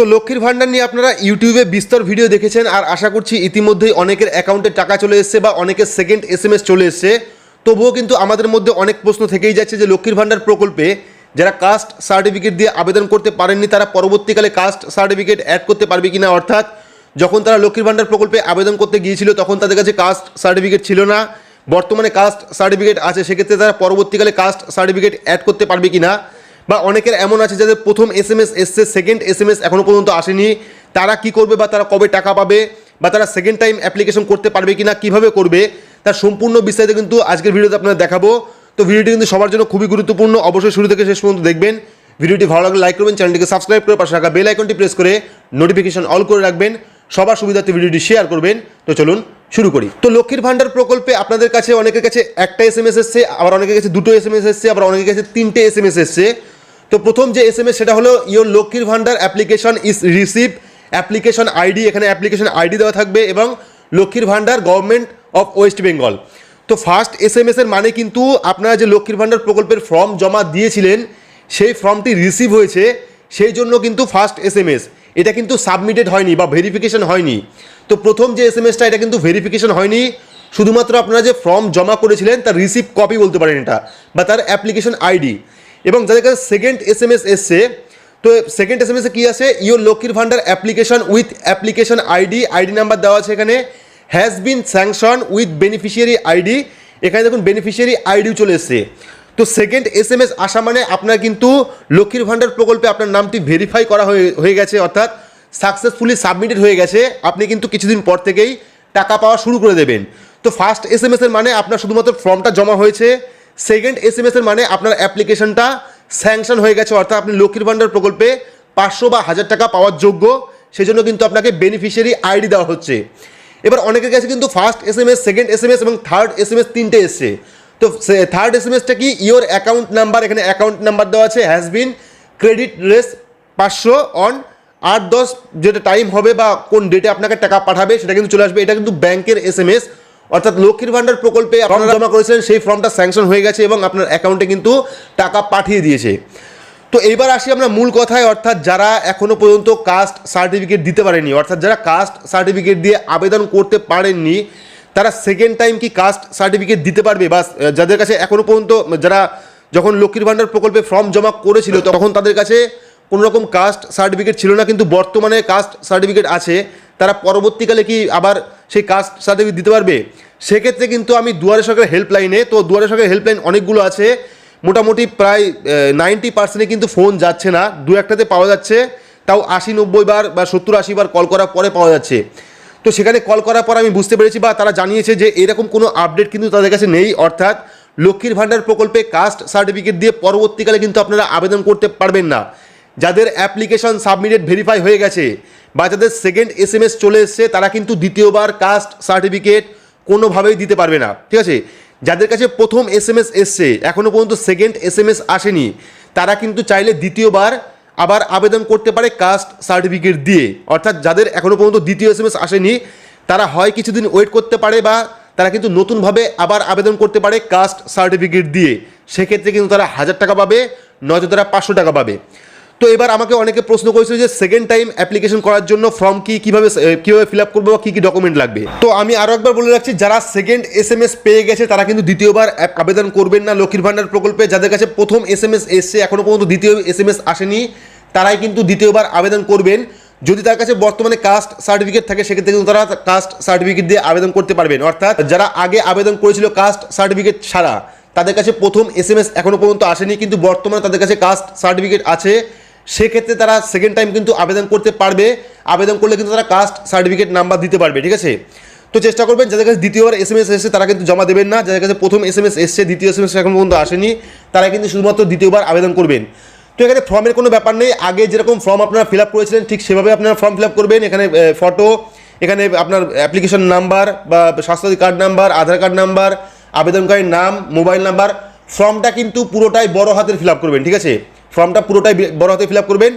তো লক্ষ্মীর ভাণ্ডার নিয়ে আপনারা ইউটিউবে বিস্তর ভিডিও দেখেছেন, আর আশা করছি ইতিমধ্যেই অনেকের অ্যাকাউন্টে টাকা চলে এসছে বা অনেকের সেকেন্ড এস চলে এসছে। তবুও কিন্তু আমাদের মধ্যে অনেক প্রশ্ন থেকেই যাচ্ছে যে লক্ষ্মীর ভাণ্ডার প্রকল্পে যারা কাস্ট সার্টিফিকেট দিয়ে আবেদন করতে পারেননি, তারা পরবর্তীকালে কাস্ট সার্টিফিকেট অ্যাড করতে পারবে কিনা? অর্থাৎ যখন তারা লক্ষ্মীর ভাণ্ডার প্রকল্পে আবেদন করতে গিয়েছিল, তখন তাদের কাছে কাস্ট সার্টিফিকেট ছিল না। বর্তমানে কাস্ট সার্টিফিকেট আছে, সেক্ষেত্রে তারা পরবর্তীকালে কাস্ট সার্টিফিকেট অ্যাড করতে পারবে কিনা? বা অনেকের এমন আছে যাদের প্রথম এস এম এস এসছে সেকেন্ড এস এম এস এখনও পর্যন্ত আসেনি। তারা কি করবে বা তারা কবে টাকা পাবে বা তারা সেকেন্ড টাইম অ্যাপ্লিকেশন করতে পারবে কি না কীভাবে করবে, তার সম্পূর্ণ বিস্তারিত কিন্তু আজকের ভিডিওতে আপনারা দেখাবো। তো ভিডিওটি কিন্তু সবার জন্য খুবই গুরুত্বপূর্ণ। অবশ্যই শুরু থেকে শেষ পর্যন্ত দেখবেন। ভিডিওটি ভালো লাগলে লাইক করবেন, চ্যানেলটিকে সাবস্ক্রাইব করে পাশে রাখা বেল আইকনটি প্রেস করে নোটিফিকেশন অল করে রাখবেন। সবার সুবিধার্থে ভিডিওটি শেয়ার করবেন। তো চলুন শুরু করি। তো লক্ষ্মীর ভাণ্ডার প্রকল্পে আপনাদের কাছে অনেকের কাছে একটা এস এম এস এসছে, আবার অনেকের কাছে দুটো এস এম এস এসছে, আবার অনেকের কাছে তিনটে এস এম এস এসছে। তো প্রথম যে এস এম এস সেটা হলো ইয়োর লক্ষ্মীর Bhandar application is receive application ID এখানে অ্যাপ্লিকেশন আইডি দেওয়া থাকবে এবং লক্ষ্মীর ভাণ্ডার গভর্নমেন্ট অফ ওয়েস্ট বেঙ্গল তো ফার্স্ট এস এম এস এর মানে কিন্তু আপনারা যে লক্ষ্মীর ভাণ্ডার প্রকল্পের ফর্ম জমা দিয়েছিলেন, সেই ফর্মটি রিসিভ হয়েছে, সেই জন্য কিন্তু ফার্স্ট এস এম এস এটা কিন্তু সাবমিটেড হয়নি বা ভেরিফিকেশন হয়নি। তো প্রথম যে এস এম এসটা এটা কিন্তু ভেরিফিকেশন হয়নি। শুধুমাত্র আপনারা যে ফর্ম জমা করেছিলেন, তার রিসিভ কপি বলতে পারেন এটা, বা তার অ্যাপ্লিকেশন আইডি এবং যাদের কাছে সেকেন্ড এস এম এস এসছে, তো সেকেন্ড এস এম এসে কী আছে? ইওর লক্ষ্মীর Bhandar application with application ID ID number দেওয়া আছে এখানে has been sanction with beneficiary ID এখানে দেখুন বেনিফিশিয়ারি আইডিও চলে এসছে। তো সেকেন্ড এস এম এস আসা মানে আপনার কিন্তু লক্ষ্মীর ভাণ্ডার প্রকল্পে আপনার নামটি ভেরিফাই করা হয়ে গেছে, অর্থাৎ সাকসেসফুলি সাবমিটেড হয়ে গেছে। আপনি কিন্তু কিছুদিন পর থেকেই টাকা পাওয়া শুরু করে দেবেন। তো ফার্স্ট এস এম এস এর মানে আপনার শুধুমাত্র ফর্মটা জমা হয়েছে সেকেন্ড এস এম এস এর মানে আপনার অ্যাপ্লিকেশনটা স্যাংশন হয়ে গেছে, অর্থাৎ আপনি লক্ষ্মীর ভাণ্ডার প্রকল্পে পাঁচশো বা হাজার টাকা পাওয়ার যোগ্য। সেজন্য কিন্তু আপনাকে বেনিফিশিয়ারি আইডি দেওয়া হচ্ছে। এবার অনেকের কাছে কিন্তু first S M S second S M S এবং থার্ড এস এম এস তিনটে এসছে। তো থার্ড এস এম এসটা কি? ইওর অ্যাকাউন্ট নাম্বার এখানে অ্যাকাউন্ট নাম্বার দেওয়া আছে হ্যাজ বিন ক্রেডিট রেস পাঁচশো অন আট দশ যেটা টাইম হবে বা কোন ডেটে আপনাকে টাকা পাঠাবে, সেটা কিন্তু চলে আসবে। এটা কিন্তু ব্যাংকের এস এম এস অর্থাৎ লক্ষ্মীর ভাণ্ডার প্রকল্পে আপনারা জমা করেছিলেন সেই ফর্মটা স্যাংশন হয়ে গেছে এবং আপনার অ্যাকাউন্টে কিন্তু টাকা পাঠিয়ে দিয়েছে। তো এইবার আসি আমরা মূল কথায় অর্থাৎ যারা এখনও পর্যন্ত কাস্ট সার্টিফিকেট দিতে পারেনি অর্থাৎ যারা কাস্ট সার্টিফিকেট দিয়ে আবেদন করতে পারেননি তারা সেকেন্ড টাইম কি কাস্ট সার্টিফিকেট দিতে পারবে? বা যাদের কাছে এখনও পর্যন্ত যারা যখন লক্ষ্মীর ভাণ্ডার প্রকল্পে ফর্ম জমা করেছিল তখন তাদের কাছে কোনো রকম কাস্ট সার্টিফিকেট ছিল না কিন্তু বর্তমানে কাস্ট সার্টিফিকেট আছে। তারা পরবর্তীকালে কি আবার সেই কাস্ট সার্টিফিকেট দিতে পারবে? সেক্ষেত্রে কিন্তু আমি দুয়ারে সরকারের হেল্পলাইনে তো দুয়ারে সরকারের হেল্পলাইন অনেকগুলো আছে। মোটামুটি প্রায় নাইনটি পার্সেন্টে কিন্তু ফোন যাচ্ছে না। দু একটাতে পাওয়া যাচ্ছে। তাও আশি নব্বই বার বা সত্তর আশি বার কল করার পরে পাওয়া যাচ্ছে। তো সেখানে কল করার পর আমি বুঝতে পেরেছি বা তারা জানিয়েছে যে এরকম কোনো আপডেট কিন্তু তাদের কাছে নেই। অর্থাৎ লক্ষ্মীর ভাণ্ডার প্রকল্পে কাস্ট সার্টিফিকেট দিয়ে পরবর্তীকালে কিন্তু আপনারা আবেদন করতে পারবেন না। যাদের অ্যাপ্লিকেশন সাবমিটেড ভেরিফাই হয়ে গেছে, বা যাদের সেকেন্ড এস এম এস চলে এসছে, তারা কিন্তু দ্বিতীয়বার কাস্ট সার্টিফিকেট কোনোভাবেই দিতে পারবে না, ঠিক আছে? যাদের কাছে প্রথম এস এম এস এসছে এখনও পর্যন্ত সেকেন্ড এস এম এস আসেনি, তারা কিন্তু চাইলে দ্বিতীয়বার আবার আবেদন করতে পারে কাস্ট সার্টিফিকেট দিয়ে। অর্থাৎ যাদের এখনও পর্যন্ত দ্বিতীয় এস এম এস আসেনি, তারা হয় কিছুদিন ওয়েট করতে পারে বা তারা কিন্তু নতুনভাবে আবার আবেদন করতে পারে কাস্ট সার্টিফিকেট দিয়ে। সেক্ষেত্রে কিন্তু তারা হাজার টাকা পাবে, নয়তো তারা পাঁচশো টাকা পাবে। তো এবার আমাকে অনেকে প্রশ্ন করেছিল যে সেকেন্ড টাইম অ্যাপ্লিকেশন করার জন্য ফর্ম কি, কীভাবে কীভাবে ফিল আপ করব বা কী কী ডকুমেন্ট লাগবে? তো আমি আরও একবার বলে রাখছি, যারা সেকেন্ড এস এম এস পেয়ে গেছে, তারা কিন্তু দ্বিতীয়বার আবেদন করবেন না। লক্ষ্মীর ভাণ্ডার প্রকল্পে যাদের কাছে প্রথম এস এম এস এসছে এখনও পর্যন্ত দ্বিতীয় এস এম এস আসেনি, তারাই কিন্তু দ্বিতীয়বার আবেদন করবেন। যদি তার কাছে বর্তমানে কাস্ট সার্টিফিকেট থাকে, সেক্ষেত্রে কিন্তু তারা কাস্ট সার্টিফিকেট দিয়ে আবেদন করতে পারবেন। অর্থাৎ যারা আগে আবেদন করেছিল কাস্ট সার্টিফিকেট ছাড়া, তাদের কাছে প্রথম এস এম এস এখনও পর্যন্ত আসেনি, কিন্তু বর্তমানে তাদের কাছে কাস্ট সার্টিফিকেট আছে। সেক্ষেত্রে তারা সেকেন্ড টাইম কিন্তু আবেদন করতে পারবে। আবেদন করলে কিন্তু তারা কাস্ট সার্টিফিকেট নাম্বার দিতে পারবে, ঠিক আছে? তো চেষ্টা করবেন, যাদের কাছে দ্বিতীয়বার এস এম এস এসেছে, তারা কিন্তু জমা দেবেন না। যাদের কাছে প্রথম এস এম এস এসছে, দ্বিতীয় এস এম এস এখন পর্যন্ত আসেনি, তারা কিন্তু শুধুমাত্র দ্বিতীয়বার আবেদন করবেন। তো এখানে ফর্মের কোনো ব্যাপার নেই। আগে যেরকম ফর্ম আপনারা ফিল আপ করেছিলেন, ঠিক সেভাবে আপনারা ফর্ম ফিল আপ করবেন। এখানে ফটো এখানে আপনার অ্যাপ্লিকেশন নাম্বার বা Swasthyasathi card number Aadhaar card number আবেদনকারীর নাম মোবাইল নাম্বার ফর্মটা কিন্তু পুরোটাই বড় হাতের ফিল আপ করবেন, ঠিক আছে? ফর্মটা পুরোটাই বড় হাতে ফিল আপ করবেন।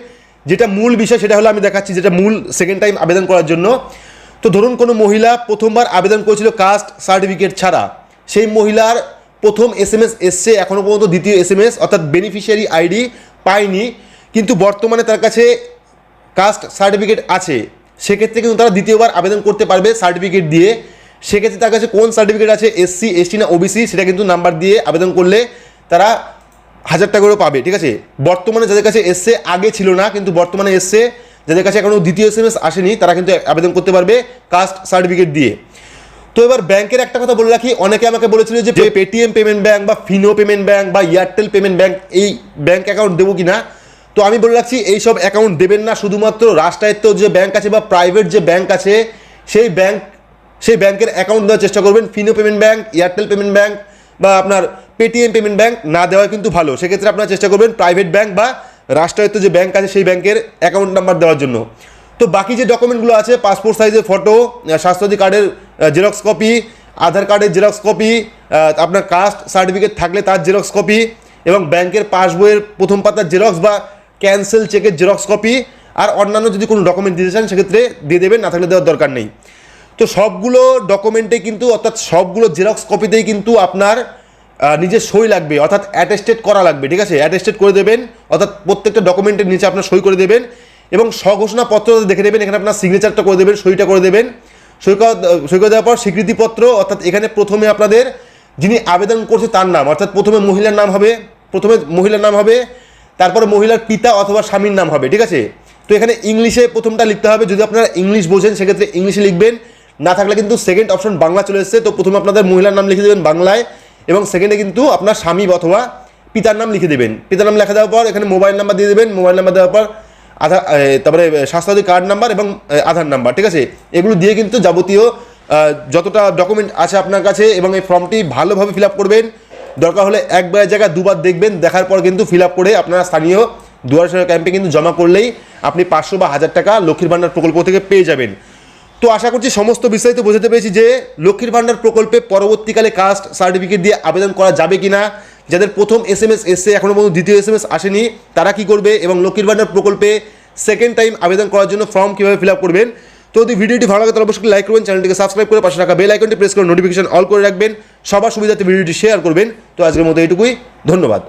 যেটা মূল বিষয় সেটা হলো আমি দেখাচ্ছি যেটা মূল সেকেন্ড টাইম আবেদন করার জন্য। তো ধরুন কোনো মহিলা প্রথমবার আবেদন করেছিল কাস্ট সার্টিফিকেট ছাড়া। সেই মহিলার প্রথম এস এম এস এসছে এখনও পর্যন্ত দ্বিতীয় এস এম এস অর্থাৎ বেনিফিশিয়ারি আইডি পায়নি। কিন্তু বর্তমানে তার কাছে কাস্ট সার্টিফিকেট আছে। সেক্ষেত্রে কিন্তু তারা দ্বিতীয়বার আবেদন করতে পারবে সার্টিফিকেট দিয়ে। সেক্ষেত্রে তার কাছে কোন সার্টিফিকেট আছে এসসি এসটি না ওবিসি সেটা কিন্তু নাম্বার দিয়ে আবেদন করলে তারা হাজার টাকা করে পাবে ঠিক আছে? বর্তমানে যাদের কাছে এসছে আগে ছিল না কিন্তু বর্তমানে এসছে যাদের কাছে এখনও দ্বিতীয় এস এম এস আসেনি তারা কিন্তু আবেদন করতে পারবে কাস্ট সার্টিফিকেট দিয়ে। তো এবার ব্যাংকের একটা কথা বলে রাখি অনেকে আমাকে বলেছিল যে পেটিএম পেমেন্ট ব্যাঙ্ক বা ফিনো পেমেন্ট ব্যাঙ্ক বা এয়ারটেল পেমেন্ট ব্যাঙ্ক এই ব্যাঙ্ক অ্যাকাউন্ট দেবো কি না তো আমি বলে রাখছি এইসব অ্যাকাউন্ট দেবেন না শুধুমাত্র রাষ্ট্রায়ত্ত যে ব্যাঙ্ক আছে বা প্রাইভেট যে ব্যাঙ্ক আছে সেই ব্যাঙ্ক সেই ব্যাংকের অ্যাকাউন্ট দেওয়ার চেষ্টা করবেন। Fino payment bank Airtel payment bank বা আপনার পেটিএম পেমেন্ট ব্যাঙ্ক না দেওয়া কিন্তু ভালো। সেক্ষেত্রে আপনারা চেষ্টা করবেন প্রাইভেট ব্যাঙ্ক বা রাষ্ট্রায়ত্ত যে ব্যাঙ্ক আছে সেই ব্যাংকের অ্যাকাউন্ট নাম্বার দেওয়ার জন্য। তো বাকি যে ডকুমেন্টগুলো আছে পাসপোর্ট সাইজের ফটো স্বাস্থ্যসাথী কার্ডের জেরক্স কপি আধার কার্ডের জেরক্স কপি আপনার কাস্ট সার্টিফিকেট থাকলে তার জেরক্স কপি এবং ব্যাংকের পাসবইয়ের প্রথম পাতার জেরক্স বা ক্যান্সেল চেকের জেরক্স কপি আর অন্যান্য যদি কোনো ডকুমেন্ট দিতে চান, সেক্ষেত্রে দিয়ে দেবেন, না থাকলে দেওয়ার দরকার নেই। তো সবগুলো ডকুমেন্টে কিন্তু, অর্থাৎ সবগুলো জেরক্স কপিতেই কিন্তু আপনার নিজের সই লাগবে, অর্থাৎ অ্যাটেস্টেড করা লাগবে, ঠিক আছে? অ্যাটেস্টেড করে দেবেন, অর্থাৎ প্রত্যেকটা ডকুমেন্টের নিচে আপনার সই করে দেবেন এবং স্বঘোষণাপত্র দেখে নেবেন, এখানে আপনার সিগনেচারটা করে দেবেন, সইটা করে দেবেন। সই করা, সই করে দেওয়ার পর স্বীকৃতিপত্র, অর্থাৎ এখানে প্রথমে আপনাদের যিনি আবেদন করছে তার নাম, অর্থাৎ প্রথমে মহিলার নাম হবে, প্রথমে মহিলার নাম হবে, তারপরে মহিলার পিতা অথবা স্বামীর নাম হবে, ঠিক আছে? তো এখানে ইংলিশে প্রথমটা লিখতে হবে, যদি আপনারা ইংলিশ বোঝেন, সেক্ষেত্রে ইংলিশে লিখবেন, না থাকলে কিন্তু সেকেন্ড অপশন বাংলা চলে এসেছে, তো প্রথমে আপনাদের মহিলার নাম লিখে দেবেন বাংলায়। এবং সেকেন্ডে কিন্তু আপনার স্বামী অথবা পিতার নাম লিখে দেবেন। পিতার নাম লেখা দেওয়ার পর এখানে মোবাইল নাম্বার দিয়ে দেবেন মোবাইল নাম্বার দেওয়ার পর আধার তারপরে স্বাস্থ্যসাথী কার্ড নাম্বার এবং আধার নাম্বার ঠিক আছে? এগুলো দিয়ে কিন্তু যাবতীয় যতটা ডকুমেন্ট আছে আপনার কাছে এবং এই ফর্মটি ভালোভাবে ফিল করবেন। দরকার হলে একবার জায়গায় দুবার দেখবেন, দেখার পর কিন্তু ফিল করে আপনারা স্থানীয় দুয়ার ক্যাম্পে কিন্তু জমা করলেই আপনি পাঁচশো বা হাজার টাকা লক্ষ্মীর ভাণ্ডার প্রকল্প থেকে পেয়ে যাবেন। তো আশা করছি সমস্ত বিস্তারিত বোঝাতে পেরেছি যে লক্ষ্মীর ভাণ্ডার প্রকল্পে পরবর্তীকালে কাস্ট সার্টিফিকেট দিয়ে আবেদন করা যাবে কি না যাদের প্রথম এস এম এস এসছে এখনও পর্যন্ত দ্বিতীয় এস এম এস আসেনি, তারা কি করবে এবং লক্ষ্মীর ভাণ্ডার প্রকল্পে সেকেন্ড টাইম আবেদন করার জন্য ফর্ম কীভাবে ফিল আপ করবেন? তো যদি ভিডিওটি ভালো লাগে, তাহলে অবশ্যই লাইক করবেন, চ্যানেলটিকে সাবস্ক্রাইব করে পাশে রাখা বেল আইকনটি প্রেস করে নোটিফিকেশন অল করে রাখবেন। সবার সুবিধাতে ভিডিওটি শেয়ার করবেন। তো আজকের মতো এইটুকুই, ধন্যবাদ।